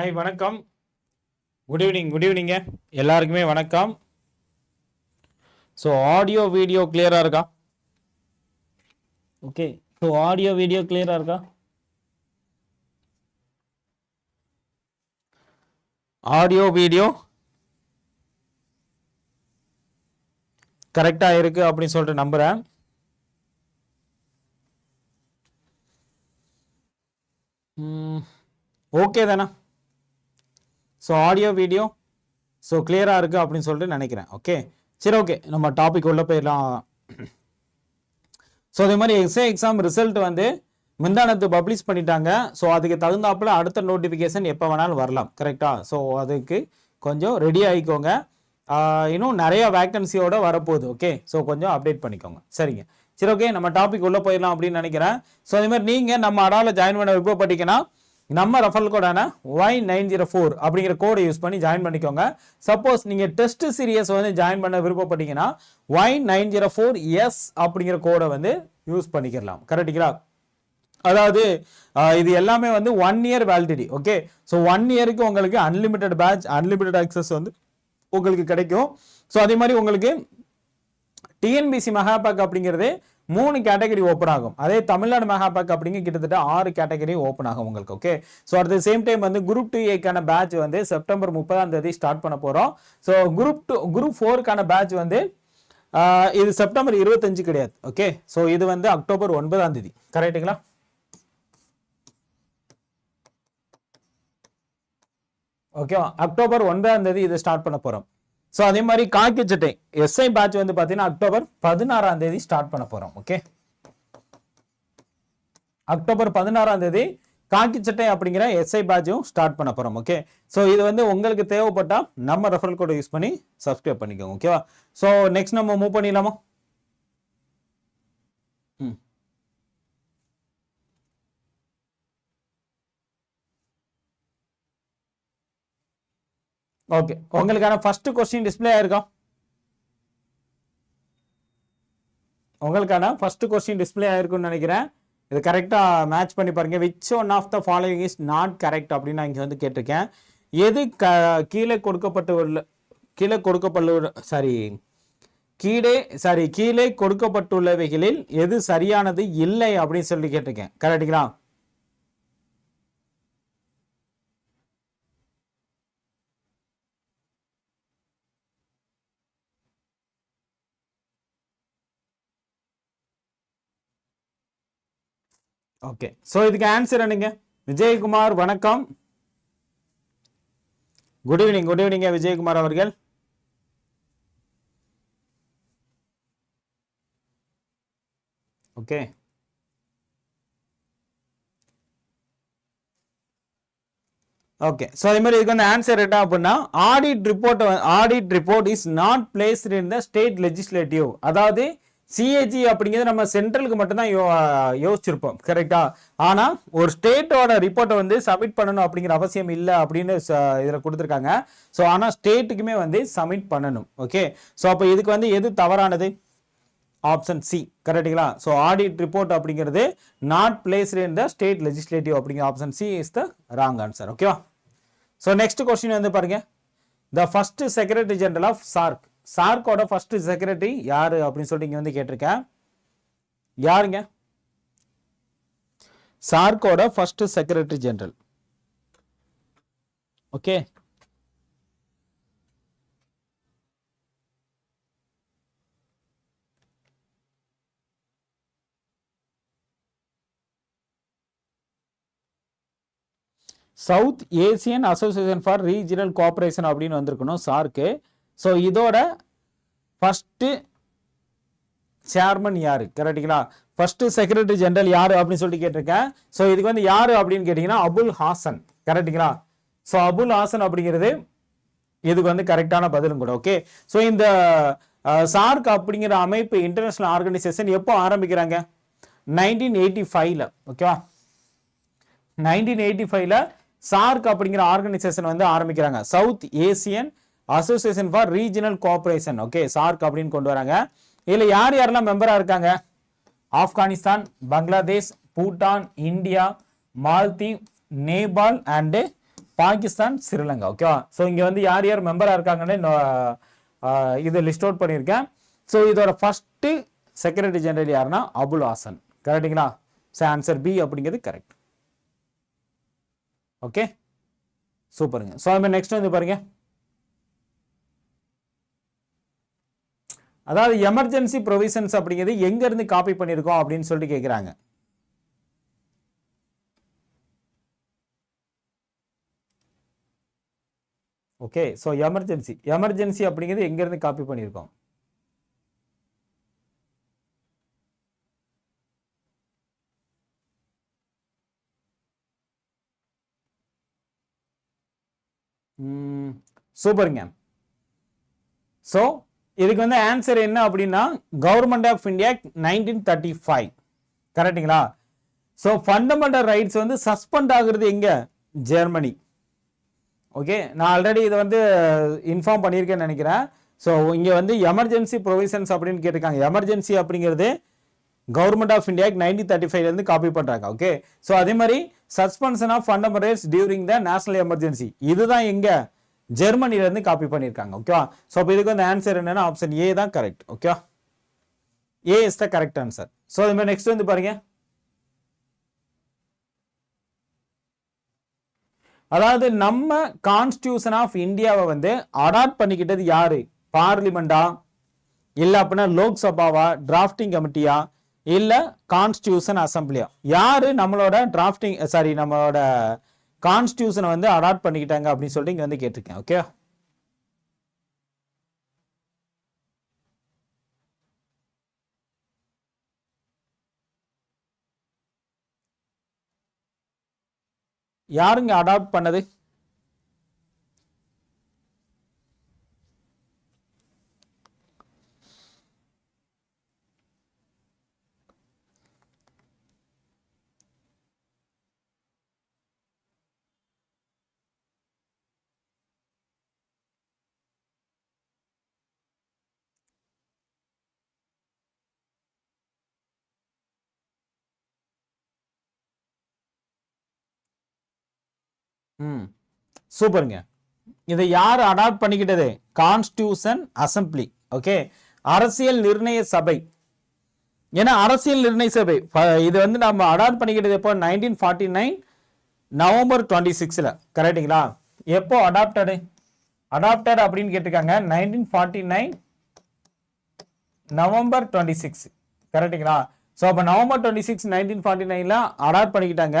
Hi வணக்கம். Good evening good evening எல்லாருக்குமே வணக்கம். ஸோ ஆடியோ வீடியோ கிளியராக இருக்கா? ஓகே ஸோ ஆடியோ வீடியோ கிளியராக இருக்கா? ஆடியோ வீடியோ கரெக்டாக இருக்கு அப்படின்னு சொல்லிட்டு நம்புகிறேன் ஓகே தானே? ஸோ ஆடியோ வீடியோ ஸோ கிளியராக இருக்குது அப்படின்னு சொல்லிட்டு நினைக்கிறேன். ஓகே சரி ஓகே நம்ம டாபிக் உள்ள போயிடலாம். ஸோ அதே மாதிரி எஸ்ஏ எக்ஸாம் ரிசல்ட் வந்து முந்தானத்து பப்ளிஷ் பண்ணிட்டாங்க. ஸோ அதுக்கு தகுந்தாப்புல அடுத்த நோட்டிஃபிகேஷன் எப்போ வேணாலும் வரலாம். கரெக்டாக ஸோ அதுக்கு கொஞ்சம் ரெடி ஆகிக்கோங்க. இன்னும் நிறைய வேக்கன்சியோட வரப்போகுது. ஓகே ஸோ கொஞ்சம் அப்டேட் பண்ணிக்கோங்க. சரிங்க. சரி ஓகே நம்ம டாபிக் உள்ளே போயிடலாம் அப்படின்னு நினைக்கிறேன். ஸோ அதே மாதிரி நீங்கள் நம்ம அடாவில் ஜாயின் பண்ண விருப்பப்பட்டீங்கன்னா நம்ம ரெஃபரல் கோடான ஒய் நைன் ஜீரோ ஃபோர் அப்படிங்கிற கோடை யூஸ் பண்ணி ஜாயின் பண்ணிக்கோங்க. சப்போஸ் நீங்கள் டெஸ்ட் சீரியஸ் வந்து ஜாயின் பண்ண விருப்பப்பட்டீங்கன்னா Y nine zero four S அப்படிங்கிற கோடை வந்து யூஸ் பண்ணிக்கலாம் கரெக்டுங்களா அதாவது இது எல்லாமே வந்து one year validity okay so one இயருக்கு உங்களுக்கு அன்லிமிட்டெட் பேட்ச் அன்லிமிட்டெட் ஆக்சஸ் வந்து உங்களுக்கு கிடைக்கும். ஸோ அதே மாதிரி உங்களுக்கு டிஎன்பிசி மெகாபேக் அப்படிங்கிறது மூணு கேட்டகரி ஓப்பன் ஆகும். அதே தமிழ்நாடு மெகாபேக் அப்படிங்க கிட்டத்தட்ட ஆறு கேட்டகரி ஓப்பன் ஆகும் உங்களுக்கு okay so at the same time வந்து குரூப் டூ ஏக்கான பேட்ச் வந்து செப்டம்பர் முப்பதாம் தேதி ஸ்டார்ட் பண்ண போகிறோம் ஸோ குரூப் டூ குரூப் ஃபோருக்கான பேட்ச் வந்து இது செப்டம்பர் இருபத்தஞ்சு கிடையாது ஓகே ஸோ இது வந்து அக்டோபர் ஒன்பதாம் தேதி. கரெக்ட்டுங்களா ஓகேவா அக்டோபர் ஒன்பதாம் தேதி இதை ஸ்டார்ட் பண்ண போகிறோம் ஸோ அதே மாதிரி காக்கி சட்டை. எஸ்ஐ பேட்ச் வந்து பார்த்தீங்கன்னா அக்டோபர் பதினாறாம் தேதி ஸ்டார்ட் பண்ண போகிறோம் ஓகே அக்டோபர் பதினாறாம் தேதி காக்கி சட்டை அப்படிங்கிற எஸ்ஐ பேட்சும் ஸ்டார்ட் பண்ண போகிறோம் ஓகே ஸோ இது வந்து உங்களுக்கு தேவைப்பட்டால் நம்ம ரெஃபரல் கோடை யூஸ் பண்ணி சப்ஸ்கிரைப் பண்ணிக்கோங்க. ஓகேவா ஸோ நெக்ஸ்ட் நம்ம மூவ் பண்ணிடலாமா? ஓகே உங்களுக்கான ஃபர்ஸ்ட் கொஸ்டின் டிஸ்ப்ளே ஆயிருக்கா உங்களுக்கான ஃபர்ஸ்ட் கொஸ்டின் டிஸ்ப்ளே ஆயிருக்கும்னு நினைக்கிறேன். இது கரெக்டாக மேட்ச் பண்ணி பாருங்க. Which one of the following is not correct அப்படின்னு நான் இங்கே வந்து கேட்டிருக்கேன். எது க கீழே கொடுக்கப்பட்டுள்ள கீழே கொடுக்கப்பட்டுள்ள சாரி கீழே சாரி கீழே கொடுக்கப்பட்டுள்ளவைகளில் எது சரியானது இல்லை அப்படின்னு சொல்லி கேட்டிருக்கேன். கரெக்டுங்களா ஓகே ஸோ இதுக்கு ஆன்சர் என்னங்க விஜயகுமார் வணக்கம். Good evening good evening Vijayakumar அவர்கள். ஓகே ஓகே ஸோ அதே மாதிரி இதுக்கு வந்து ஆன்சர் என்ன அப்படின்னா audit report audit report is not placed in the state legislative அதாவது சிஏஜி அப்படிங்கிறது நம்ம சென்ட்ரலுக்கு மட்டும்தான் யோ யோசிச்சிருப்போம் கரெக்டா ஆனால் ஒரு ஸ்டேட்டோட ரிப்போர்ட்டை வந்து சப்மிட் பண்ணணும் அப்படிங்கிற அவசியம் இல்லை அப்படின்னு இதில் கொடுத்துருக்காங்க. ஸோ ஆனால் ஸ்டேட்டுக்குமே வந்து சப்மிட் பண்ணணும் ஓகே ஸோ அப்போ இதுக்கு வந்து எது தவறானது? ஆப்ஷன் சி கரெக்டுங்களா ஸோ ஆடிட் ரிப்போர்ட் அப்படிங்கிறது not placed in the state legislative அப்படிங்கிற option C is the wrong answer ஓகேவா ஸோ நெக்ஸ்ட் கொஸ்டின் வந்து பாருங்க. The first secretary general of SAARC சார்க்கோட first secretary யாரு அப்படின்னு சொல்லிட்டு இங்க வந்து கேட்டிருக்கேன். யாருங்க? சார்க்கோட first secretary general okay South Asian association for regional cooperation அப்படின்னு வந்திருக்கணும் சார்க்கு. ஸோ இதோட ஃபஸ்ட்டு சேர்மன் யார்? கரெக்டுங்களா ஃபர்ஸ்ட் செக்ரட்டரி ஜெனரல் யார் அப்படின்னு சொல்லிட்டு கேட்டிருக்கேன். ஸோ இதுக்கு வந்து யார் அப்படின்னு கேட்டிங்கன்னா அபுல் ஹாசன். கரெக்டுங்களா ஸோ அபுல் ஹாசன் அப்படிங்கிறது இதுக்கு வந்து கரெக்டான பதிலும் கூட ஓகே ஸோ இந்த சார்க் அப்படிங்கிற அமைப்பு இன்டர்நேஷனல் ஆர்கனைசேஷன் எப்போ ஆரம்பிக்கிறாங்க? நைன்டீன் எயிட்டி ஃபைவ்ல ஓகேவா நைன்டீன் எயிட்டி ஃபைவ்ல சார்க் அப்படிங்கிற ஆர்கனைசேஷன் வந்து ஆரம்பிக்கிறாங்க. South Asian Association for Regional Cooperation okay SAARC அப்படின்னு கொண்டு வராங்க. இதுல யார் யாரெல்லாம் மெம்பரா இருக்காங்க? ஆப்கானிஸ்தான் பங்களாதேஷ் பூட்டான் இந்தியா மால்தீவ் நேபாள் அண்டு பாகிஸ்தான் ஸ்ரீலங்கா ஓகேவா ஸோ இங்கே வந்து யார் யார் மெம்பராக இருக்காங்கன்னு நான், இது லிஸ்ட் அவுட் பண்ணியிருக்கேன். ஸோ இதோட ஃபஸ்ட்டு செக்ரட்டரி ஜெனரல் யாருன்னா? அபுல் ஹாசன். கரெக்டுங்களா ஸோ ஆன்சர் பி அப்படிங்கிறது கரெக்ட் ஓகே சூப்பருங்க. ஸோ அது நெக்ஸ்ட் வந்து பாருங்கள் அதாவது எமர்ஜென்சி ப்ரொவிஷன்ஸ் அப்படிங்கிறது எங்கேருந்து காப்பி பண்ணியிருக்கோம் அப்படின்னு சொல்லிட்டு கேட்குறாங்க ஓகே ஸோ எமர்ஜென்சி எமர்ஜென்சி அப்படிங்கிறது எங்கேருந்து காப்பி பண்ணியிருக்கோம்? சூப்பருங்க. ஸோ இதுக்கு வந்து ஆன்சர் என்ன அப்படின்னா government of India nineteen thirty five கரெக்டுங்களா ஸோ ஃபண்டமெண்டல் ரைட்ஸ் வந்து சஸ்பெண்ட் ஆகுறது எங்கே? ஜெர்மனி ஓகே நான் ஆல்ரெடி இதை வந்து இன்ஃபார்ம் பண்ணியிருக்கேன்னு நினைக்கிறேன். ஸோ இங்கே வந்து எமர்ஜென்சி ப்ரொவிஷன்ஸ் அப்படின்னு கேட்டிருக்காங்க. எமர்ஜென்சி அப்படிங்கிறது கவர்மெண்ட் ஆஃப் இந்தியாக்கு நைன்டீன் தேர்ட்டி ஃபைவ்லேருந்து காப்பி பண்ணுறாங்க ஓகே ஸோ அதே மாதிரி suspension of fundamental rights during the national emergency இதுதான் எங்கே? ஜெர்மனிலேருந்து காப்பி பண்ணியிருக்காங்க ஓகேவா ஸோ அப்போ இதுக்கு வந்து ஆன்சர் என்னன்னா ஆப்ஷன் ஏ தான் கரெக்ட் ஓகேவா A is the correct answer so அது மாதிரி நெக்ஸ்ட் வந்து பாருங்க. அதாவது நம்ம கான்ஸ்டியூஷன் ஆஃப் இந்தியாவை வந்து அடாப்ட் பண்ணிக்கிட்டது யாரு? பார்லிமெண்டா இல்ல அப்படின்னா லோக்சபாவா? டிராஃப்டிங் கமிட்டியா இல்ல கான்ஸ்டியூஷன் அசம்பிளியா யாரு நம்மளோட டிராஃப்டிங் சாரி நம்மளோட கான்ஸ்டியூஷனை வந்து அடாப்ட் பண்ணிக்கிட்டாங்க அப்படின்னு சொல்லிட்டு இங்கே வந்து கேட்டிருக்கேன் ஓகே யாருங்க அடாப்ட் பண்ணது? ம். சூப்பருங்க. இதை யார் அடாப்ட் பண்ணிக்கிட்டது? கான்ஸ்டியூஷன் அசம்பிளி ஓகே அரசியல் நிர்ணய சபை. ஏன்னா அரசியல் நிர்ணய சபை. இது வந்து நம்ம அடாப்ட் பண்ணிக்கிட்டது எப்போ? Nineteen forty nine November twenty சிக்ஸில் கரெக்டுங்களா எப்போ அடாப்டடு அடாப்டட் அப்படின்னு கேட்டிருக்காங்க. Nineteen forty nine November twenty six கரெக்டுங்களா ஸோ அப்போ November twenty six nineteen forty நைனில் அடாப்ட் பண்ணிக்கிட்டாங்க.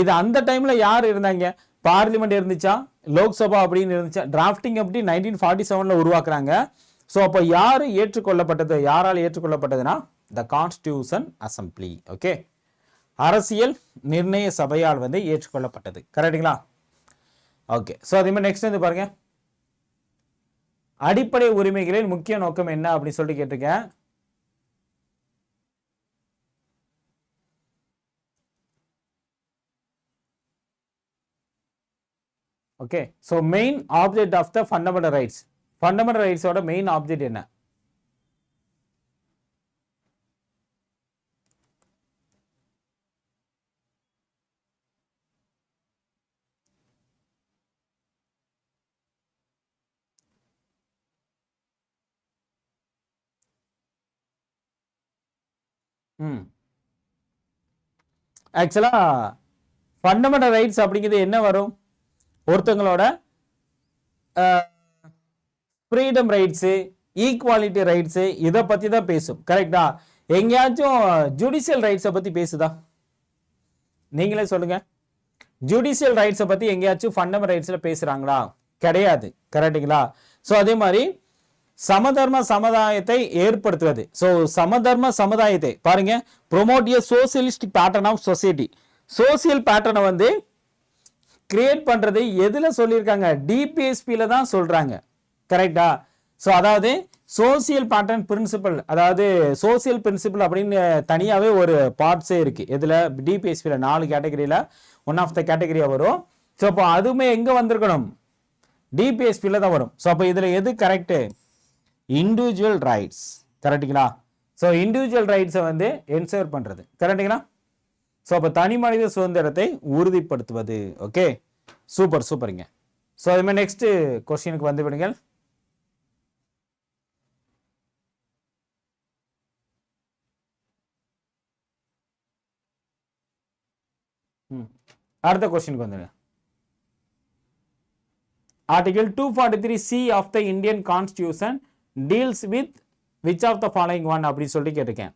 இது அந்த டைமில் யார் இருந்தாங்க? பார்லிமெண்ட் இருந்துச்சா? லோக்சபா அப்படின்னு இருந்துச்சா? டிராஃப்டிங் அப்படி நைன்டீன் ஃபார்ட்டி செவனில் உருவாக்குறாங்க? ஸோ அப்போ யார் ஏற்றுக்கொள்ளப்பட்டது? யாரால் ஏற்றுக்கொள்ளப்பட்டதுன்னா த கான்ஸ்டியூஷன் அசம்பிளி ஓகே அரசியல் நிர்ணய சபையால் வந்து ஏற்றுக்கொள்ளப்பட்டது. கரெக்டுங்களா ஓகே ஸோ அதே மாதிரி நெக்ஸ்ட் வந்து பாருங்க. அடிப்படை உரிமைகளின் முக்கிய நோக்கம் என்ன அப்படின்னு சொல்லிட்டு கேட்டிருக்கேன். Okay so main object of the fundamental rights fundamental ரைட்ஸோட main object என்ன? ம் ஆக்சுவலாக ஃபண்டமெண்டல் ரைட்ஸ் அப்படிங்கிறது என்ன வரும்? ஒருத்தங்களோட ஃப்ரீடம் ரைட்ஸு ஈக்குவாலிட்டி ரைட்ஸு இதை பற்றி தான் பேசும். கரெக்டா எங்கேயாச்சும் ஜுடிஷியல் ரைட்ஸை பற்றி பேசுதா? நீங்களே சொல்லுங்க. ஜுடிஷியல் ரைட்ஸை பற்றி எங்கேயாச்சும் ஃபண்டம் ரைட்ஸில் பேசுகிறாங்களா கிடையாது. கரெக்டுங்களா ஸோ அதே மாதிரி சமதர்ம சமுதாயத்தை ஏற்படுத்துவது. ஸோ சமதர்ம சமுதாயத்தை பாருங்க promote a socialist pattern of society social பேட்டர்னை வந்து கிரியேட் பண்ணுறது எதில் சொல்லியிருக்காங்க? டிபிஎஸ்பியில் தான் சொல்கிறாங்க கரெக்டா ஸோ அதாவது சோசியல் பேட்டர்ன் பிரின்சிபல் அதாவது சோசியல் பிரின்சிபல் அப்படின்னு தனியாகவே ஒரு பார்ட்ஸே இருக்குது எதில்? டிபிஎஸ்பியில் நாலு கேட்டகரியில் ஒன் ஆஃப் த கேட்டகரியாக வரும். ஸோ அப்போ அதுவுமே எங்கே வந்திருக்கணும்? டிபிஎஸ்பியில் தான் வரும். ஸோ அப்போ இதில் எது கரெக்டு இண்டிவிஜுவல் ரைட்ஸ் கரெக்டுங்களா ஸோ இண்டிவிஜுவல் ரைட்ஸை வந்து என்சர் பண்ணுறது கரெக்டுங்களா ஸோ அப்போ தனி மனித சுதந்திரத்தை உறுதிப்படுத்துவது. ஓகே சூப்பர் சூப்பருங்க ஸோ அதுமாதிரி நெக்ஸ்ட் கொஸ்டினுக்கு வந்து விடுங்கள். ம். அடுத்த கொஸ்டினுக்கு வந்துடுங்க. Article two forty three C of the Indian constitution deals with which of the following one அப்படின்னு சொல்லி கேட்டிருக்கேன்.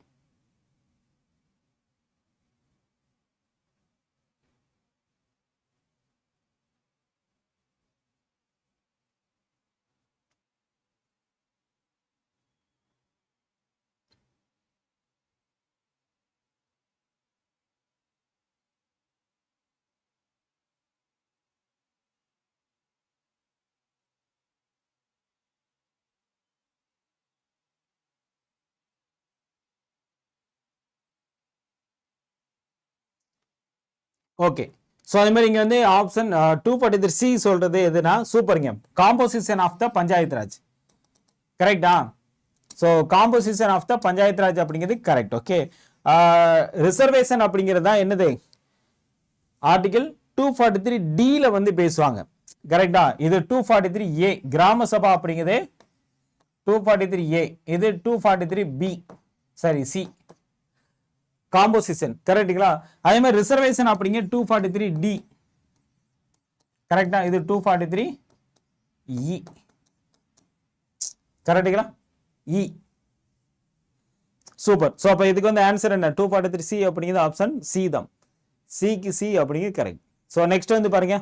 ஓகே ஸோ அது மாதிரி இங்கே வந்து option two forty three C சொல்றது எதுனா சூப்பருங்க composition of the panchayat raj கரெக்டா so composition of the panchayat raj அப்படிங்கிறது கரெக்ட் ஓகே ரிசர்வேஷன் அப்படிங்கிறது தான் என்னது? ஆர்டிகல் டூ ஃபார்ட்டி த்ரீ டியில் வந்து பேசுவாங்க. கரெக்டா இது டூ ஃபார்ட்டி த்ரீ ஏ கிராம சபா அப்படிங்கிறது டூ ஃபார்ட்டி த்ரீ ஏ இது two forty three B sorry C composition கரெக்டுங்களா அதே மாதிரி ரிசர்வேஷன் அப்படிங்க டூ ஃபார்ட்டி த்ரீ டி கரெக்டா இது டூ ஃபார்ட்டி த்ரீ இ கரெக்டுங்களா இ சூப்பர் ஸோ அப்போ இதுக்கு வந்து ஆன்சர் என்ன? டூ ஃபார்ட்டி த்ரீ சி அப்படிங்கிறது ஆப்ஷன் சி தான். சிக்கு சி அப்படிங்கிறது கரெக்ட் ஸோ நெக்ஸ்ட் வந்து பாருங்க.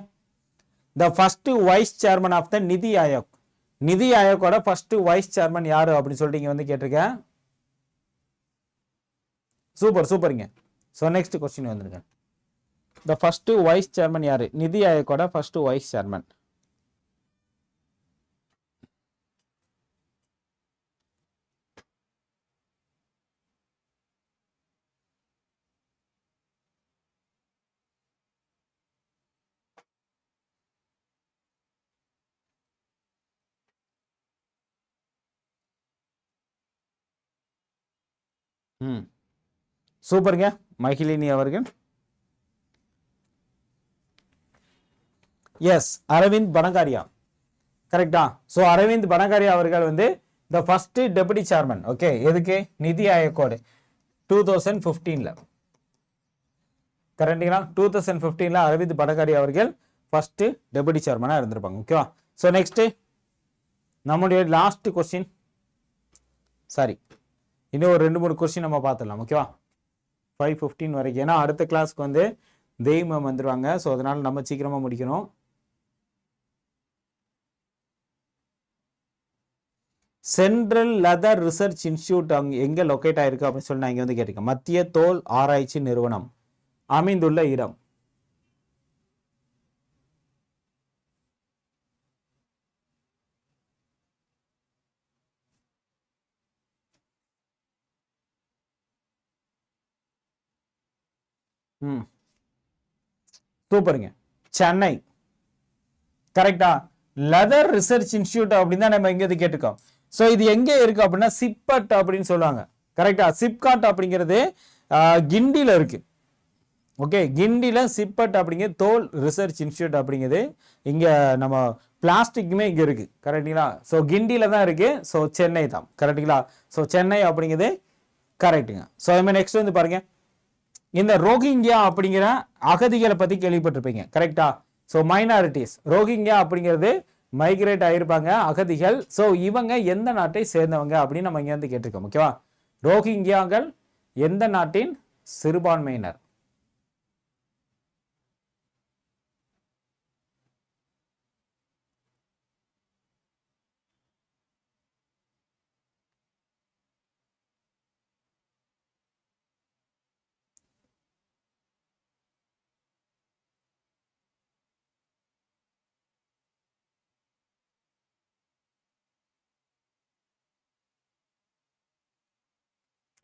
The first vice chairman of the NITI Aayog. NITI ஆயோக்கோட first vice chairman யாரு அப்படின்னு சொல்லிட்டு இங்கே வந்து கேட்டிருக்கேன். சூப்பர் சூப்பருங்க ஸோ நெக்ஸ்ட் கொஸ்டின் வந்துருங்க. த ஃபர்ஸ்ட் வைஸ் சேர்மன் யாரு? நிதி ஆயோக்கோட ஃபர்ஸ்ட் வைஸ் சேர்மன் ம் சூப்பருங்க. மகிழினி அவர்கள். எஸ் அரவிந்த் பனகாரியா கரெக்டா ஸோ அரவிந்த் பனகாரியா அவர்கள் வந்து the first deputy chairman okay எதுக்கு? நிதி ஆயோக்கோடு. டூ தௌசண்ட் ஃபிஃப்டீனில் கரெக்டுங்களா டூ தௌசண்ட் ஃபிஃப்டீனில் அரவிந்த் பனகாரி அவர்கள் ஃபர்ஸ்ட் டெபுட்டி சேர்மனாக இருந்திருப்பாங்க. ஓகேவா ஸோ நெக்ஸ்ட்டு நம்முடைய லாஸ்ட் கொஸ்டின் சாரி இன்னும் ஒரு ரெண்டு மூணு கொஸ்டின் நம்ம பார்த்துடலாம். ஓகேவா ஃபைவ் ஃபிஃப்டீன் வரைக்கும். ஏன்னா அடுத்த கிளாஸ்க்கு வந்து தெய்வம் மேம் ஸோ அதனால் நம்ம சீக்கிரமாக முடிக்கணும். சென்ட்ரல் லெதர் ரிசர்ச் இன்ஸ்டியூட் அங்கே எங்கே லொக்கேட் ஆயிருக்கு அப்படின்னு சொல்லி நான் இங்கே வந்து கேட்டிருக்கேன். மத்திய தோல் ஆராய்ச்சி நிறுவனம். அமைந்துள்ள இடம். ம். சூப்பருங்க. சென்னை. கரெக்டா? லெதர் ரிசர்ச் இன்ஸ்டியூட் அப்படின்னு தான் நம்ம எங்க இது ஸோ இது எங்க இருக்கு அப்படின்னா சிப்பட் அப்படின்னு சொல்லுவாங்க. கரெக்டா? சிப்காட் அப்படிங்கிறது கிண்டியில் கிண்டில இருக்கு. ஓகே? கிண்டில சிப்பட் அப்படிங்கிற தோல் ரிசர்ச் இன்ஸ்டியூட் அப்படிங்கிறது இங்க நம்ம பிளாஸ்டிக்குமே இங்க இருக்கு. கரெக்டுங்களா ஸோ கிண்டில தான் இருக்கு. ஸோ சென்னை தான். கரெக்டுங்களா ஸோ சென்னை அப்படிங்கிறது கரெக்டுங்க ஸோ அதுமாதிரி நெக்ஸ்ட் வந்து பாருங்க. இந்த ரோஹிங்கியா அப்படிங்கிற அகதிகளை பத்தி கேள்விப்பட்டிருப்பீங்க. கரெக்டா ஸோ மைனாரிட்டிஸ் ரோஹிங்கியா அப்படிங்கிறது மைக்ரேட் ஆயிருப்பாங்க அகதிகள். ஸோ இவங்க எந்த நாட்டை சேர்ந்தவங்க அப்படின்னு நம்ம இங்கேருந்து வந்து கேட்டிருக்கோம் ஓகேவா ரோஹிங்கியாங்கள் எந்த நாட்டின் சிறுபான்மையினர்?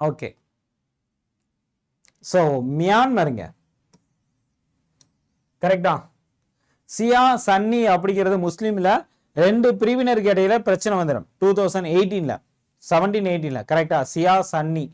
ஓகே. ஸோ மியான்மருங்க. கரெக்டா சியா சன்னி அப்படிங்கிறது முஸ்லீமில் ரெண்டு பிரிவினருக்கு இடையில பிரச்சனை வந்துடும் டூ தௌசண்ட் எயிட்டீனில் செவன்டீன் எயிட்டீனில் கரெக்டா சியா சன்னி.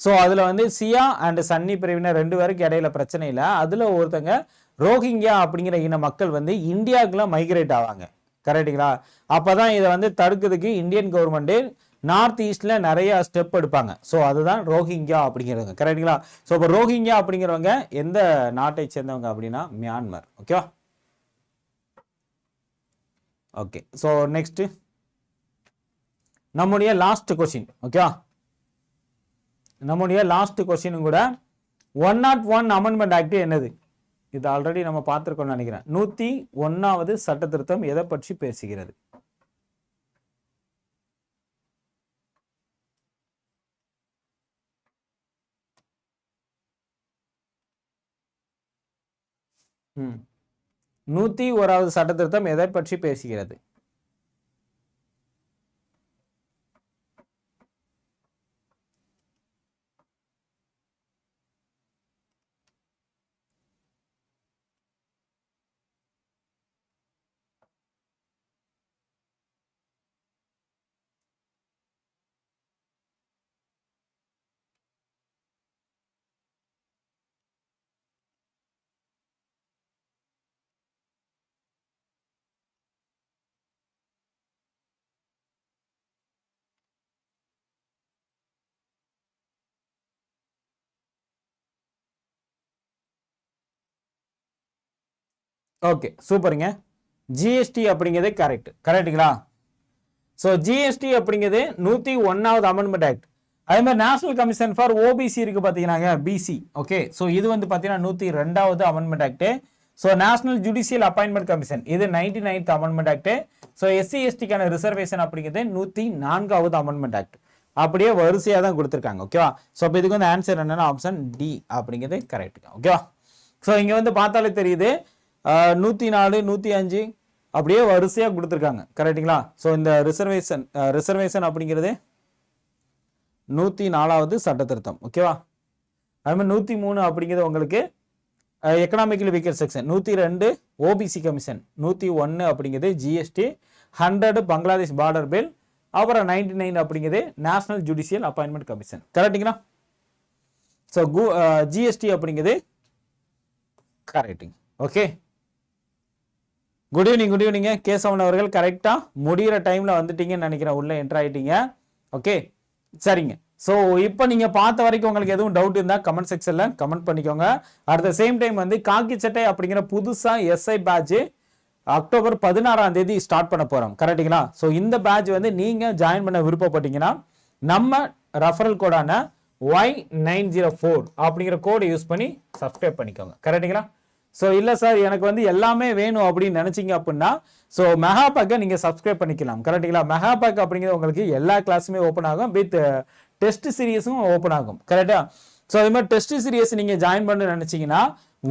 ஸோ அதில் வந்து சியா அண்ட் சன்னி பிரிவினர் ரெண்டு பேருக்கு இடையில பிரச்சனை இல்லை. அதில் ஒருத்தங்க ரோஹிங்கியா அப்படிங்கிற இன மக்கள் வந்து இந்தியாவுக்குலாம் மைக்ரேட் ஆவாங்க. கரெக்டுங்களா அப்போ தான் இதை வந்து தடுக்கிறதுக்கு இந்தியன் கவர்மெண்ட்டு நார்த் ஈஸ்டில் நிறைய ஸ்டெப் எடுப்பாங்க. ஸோ அதுதான் ரோஹிங்கியா அப்படிங்கிறவங்க. கரெக்டுங்களா ஸோ இப்போ ரோஹிங்கியா அப்படிங்கிறவங்க எந்த நாட்டை சேர்ந்தவங்க அப்படின்னா மியான்மர் ஓகேவா ஓகே ஸோ நெக்ஸ்ட் நம்முடைய லாஸ்ட் கொஸ்டின் ஓகேவா நம்முடைய லாஸ்ட் கொஸ்டின் கூட one not one amendment act என்னது? இது ஆல்ரெடி நம்ம பார்த்துருக்கோம்னு நினைக்கிறேன். நூற்றி ஒன்றாவது சட்ட திருத்தம் எதை பற்றி பேசுகிறது? நூற்றி ஓராவது சட்ட திருத்தம் எதை பற்றி பேசுகிறது? ஓகே சூப்பருங்க ஜிஎஸ்டி அப்படிங்கிறது கரெக்ட் கரெக்டுங்களா ஸோ ஜிஎஸ்டி அப்படிங்கிறது நூற்றி ஒன்றாவது அமெண்ட்மெண்ட் ஆக்ட் அதே மாதிரி நேஷனல் கமிஷன் ஃபார் ஓபிசி இருக்கு பார்த்தீங்கன்னாங்க பிசி ஓகே ஸோ இது வந்து பார்த்தீங்கன்னா நூற்றி ரெண்டாவது amendment act so national judicial appointment commission இது ninety ninth amendment act so SC எஸ்டிக்கான reservation அப்படிங்கிறது நூற்றி நான்காவது அமெண்ட்மெண்ட் ஆக்ட் அப்படியே வரிசையாக தான் கொடுத்துருக்காங்க ஓகேவா ஸோ அப்போ இதுக்கு வந்து ஆன்சர் என்னென்னா ஆப்ஷன் டி அப்படிங்கிறது கரெக்டுங்க ஓகேவா ஸோ இங்கே வந்து பார்த்தாலே தெரியுது நூற்றி நாலு நூற்றி அஞ்சு. அப்படியே வரிசையாக கொடுத்துருக்காங்க. கரெக்டுங்களா ஸோ இந்த ரிசர்வேஷன் ரிசர்வேஷன் அப்படிங்கிறது நூற்றி நாலாவது சட்ட திருத்தம். ஓகேவா அதுமாதிரி நூற்றி மூணு அப்படிங்கிறது உங்களுக்கு எக்கனாமிக்கலி வீக்கர் செக்ஷன் நூற்றி ரெண்டு ஓபிசி கமிஷன் நூற்றி ஒன்று அப்படிங்கிறது GST hundred Bangladesh border bill அப்புறம் நைன்டி நைன் அப்படிங்கிறது நேஷனல் ஜுடிஷியல் அப்பாயின்மெண்ட் கமிஷன் கரெக்டுங்களா ஸோ கு ஜிஎஸ்டி அப்படிங்கிறது கரெக்டுங்க ஓகே குட் ஈவினிங் குட் ஈவினிங்க கேசவன் அவர்கள் கரெக்டாக முடிகிற டைமில் வந்துட்டீங்கன்னு நினைக்கிறேன். உள்ளே என்ட்ரு ஆகிட்டீங்க ஓகே சரிங்க. ஸோ இப்போ நீங்கள் பார்த்த வரைக்கும் உங்களுக்கு எதுவும் டவுட் இருந்தால் கமெண்ட் செக்ஷனில் கமெண்ட் பண்ணிக்கோங்க. அட் த சேம் டைம் வந்து காக்கி சட்டை அப்படிங்கிற புதுசாக எஸ்ஐ பேட்சு அக்டோபர் பதினாறாம் தேதி ஸ்டார்ட் பண்ண போகிறோம் கரெக்டுங்களா ஸோ இந்த பேட்ச் வந்து நீங்கள் ஜாயின் பண்ண விருப்பப்பட்டீங்கன்னா நம்ம ரெஃபரல் கோடான ஒய் நைன் ஜீரோ ஃபோர் அப்படிங்கிற கோடை யூஸ் பண்ணி சப்ஸ்கிரைப் பண்ணிக்கோங்க. கரெக்டுங்களா ஸோ இல்லை சார் எனக்கு வந்து எல்லாமே வேணும் அப்படின்னு நினச்சிங்க அப்படின்னா ஸோ மெகா பேக்கை நீங்கள் சப்ஸ்கிரைப் பண்ணிக்கலாம். கரெக்டுங்களா மெகா பேக் அப்படிங்கிறது உங்களுக்கு எல்லா கிளாஸுமே ஓப்பன் ஆகும். வித் டெஸ்ட் சீரியஸும் ஓப்பன் ஆகும். கரெக்டாக ஸோ அதே மாதிரி டெஸ்ட் சீரியஸ் நீங்கள் ஜாயின் பண்ண நினச்சிங்கன்னா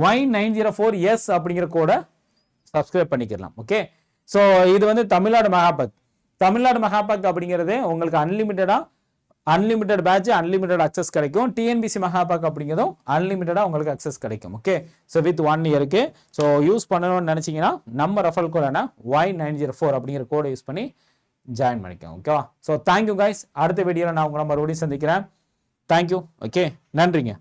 Y nine zero four S அப்படிங்கிற கூட சப்ஸ்கிரைப் பண்ணிக்கலாம். ஓகே ஸோ இது வந்து தமிழ்நாடு மகாபக் தமிழ்நாடு மகாபக் அப்படிங்கிறது உங்களுக்கு அன்லிமிட்டடாக அன்லிமிட்டட் பேட்ச் அன்லிமிட்டட் அக்சஸ் கிடைக்கும். டிஎன்பிசி மகாபாக் அப்படிங்கிறதும் அன்லிமிட்டடாக உங்களுக்கு அக்சஸ் கிடைக்கும். ஓகே ஸோ வித் ஒன் இயருக்கு ஸோ யூஸ் பண்ணணும்னு நினச்சிங்கன்னா நம்ம ரெஃபல் கோடான ஒய் நைன் ஜீரோ ஃபோர் அப்படிங்கிற கோடை யூஸ் பண்ணி ஜாயின் பண்ணிக்கோங்க. ஓகேவா ஸோ தேங்க்யூ கைஸ் அடுத்த வீடியோவில் நான் உங்களை மறுபடியும் சந்திக்கிறேன். தேங்க்யூ ஓகே நன்றிங்க.